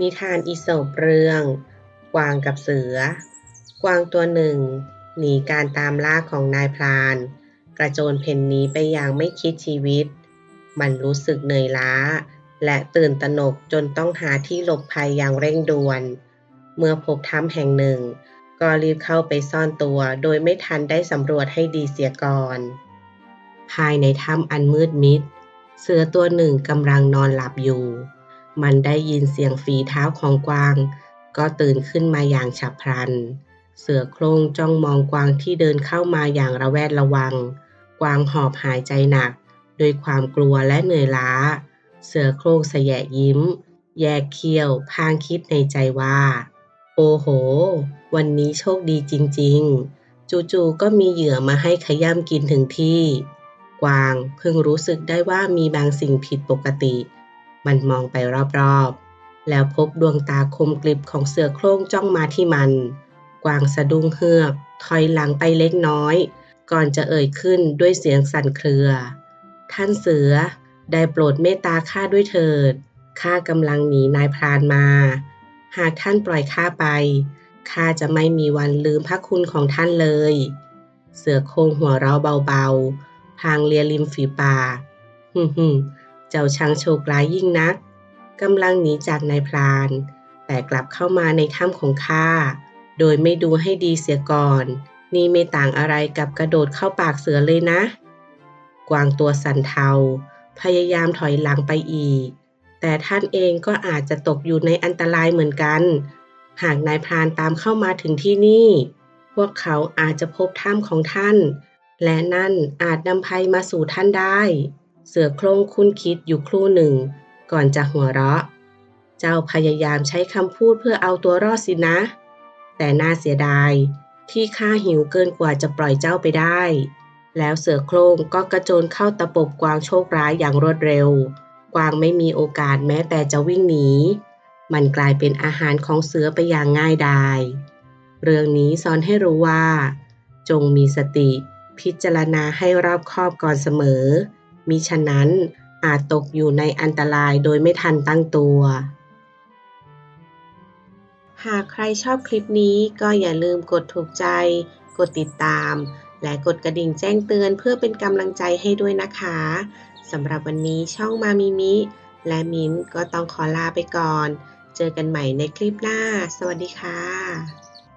นิทานอีสปเรื่อง กวางกับเสือ กวางตัวหนึ่ง หนีการตามล่าของนายพราน กระโจนเพ่นหนีไปอย่างไม่คิดชีวิต มันรู้สึกเหนื่อยล้า และตื่นตระหนกจนต้องหาที่หลบภัยอย่างเร่งด่วน เมื่อพบถ้ำแห่งหนึ่ง ก็รีบเข้าไปซ่อนตัวโดยไม่ทันได้สำรวจให้ดีเสียก่อน ภายในถ้ำอันมืดมิด เสือตัวหนึ่งกำลังนอนหลับอยู่ มันได้ยินเสียงฝีเท้าของกวาง ก็ตื่นขึ้นมาอย่างฉับพลัน เสือโคร่งจ้องมองกวางที่เดินเข้ามาอย่างระแวดระวัง กวางหอบหายใจหนักด้วยความกลัวและเหนื่อยล้า เสือโคร่งแสยะยิ้ม แยกเขี้ยวพางคิดในใจว่า โอ้โห วันนี้โชคดีจริง ๆ จู่ๆก็มีเหยื่อมาให้ขย้ำกินถึงที่ กวางเพิ่งรู้สึกได้ว่ามีบางสิ่งผิดปกติ มันมองไปรอบๆ แล้วพบดวงตาคมกริบของเสือโคร่งจ้องมาที่มัน กวางสะดุ้งเฮือกถอยหลังไปเล็กน้อย ก่อนจะเอ่ยขึ้นด้วยเสียงสั่นเครือ ท่านเสือได้โปรดเมตตาข้าด้วยเถิด ข้ากำลังหนีนายพรานมา หากท่านปล่อยข้าไป ข้าจะไม่มีวันลืมพระคุณของท่านเลย เสือโครงหัวเราะเบาๆ พางเลียริมฝีปากฮึมฮึม เจ้าช้างโชคร้ายยิ่งนักกำลังหนีจากนายพราน แต่กลับเข้ามาในถ้ำของข้า โดยไม่ดูให้ดีเสียก่อน นี่ไม่ต่างอะไรกับกระโดดเข้าปากเสือเลยนะ กวางตัวสันเทา พยายามถอยหลังไปอีก แต่ท่านเองก็อาจจะตกอยู่ในอันตรายเหมือนกัน หากนายพรานตามเข้ามาถึงที่นี่ พวกเขาอาจจะพบถ้ำของท่าน และนั่นอาจนำภัยมาสู่ท่านได้ เสือโคร่งคุ้นคิดอยู่ครู่หนึ่ง ก่อนจะหัวเราะ เจ้าพยายามใช้คำพูดเพื่อเอาตัวรอดสินะ แต่น่าเสียดายที่ข้าหิวเกินกว่าจะปล่อยเจ้าไปได้ แล้วเสือโคร่งก็กระโจนเข้าตะปบกวางโชคร้ายอย่างรวดเร็ว กวางไม่มีโอกาสแม้แต่จะวิ่งหนี มันกลายเป็นอาหารของเสือไปอย่างง่ายดาย เรื่องนี้สอนให้รู้ว่า จงมีสติ พิจารณาให้รอบคอบก่อนเสมอ มิฉะนั้นอาจตกอยู่ในอันตรายโดยไม่ทันตั้งตัว หากใครชอบคลิปนี้ก็อย่าลืมกดถูกใจ กดติดตาม และกดกระดิ่งแจ้งเตือนเพื่อเป็นกำลังใจให้ด้วยนะคะสำหรับวันนี้ช่องมามิมิ และมิ้นก็ต้องขอลาไปก่อน เจอกันใหม่ในคลิปหน้า สวัสดีค่ะ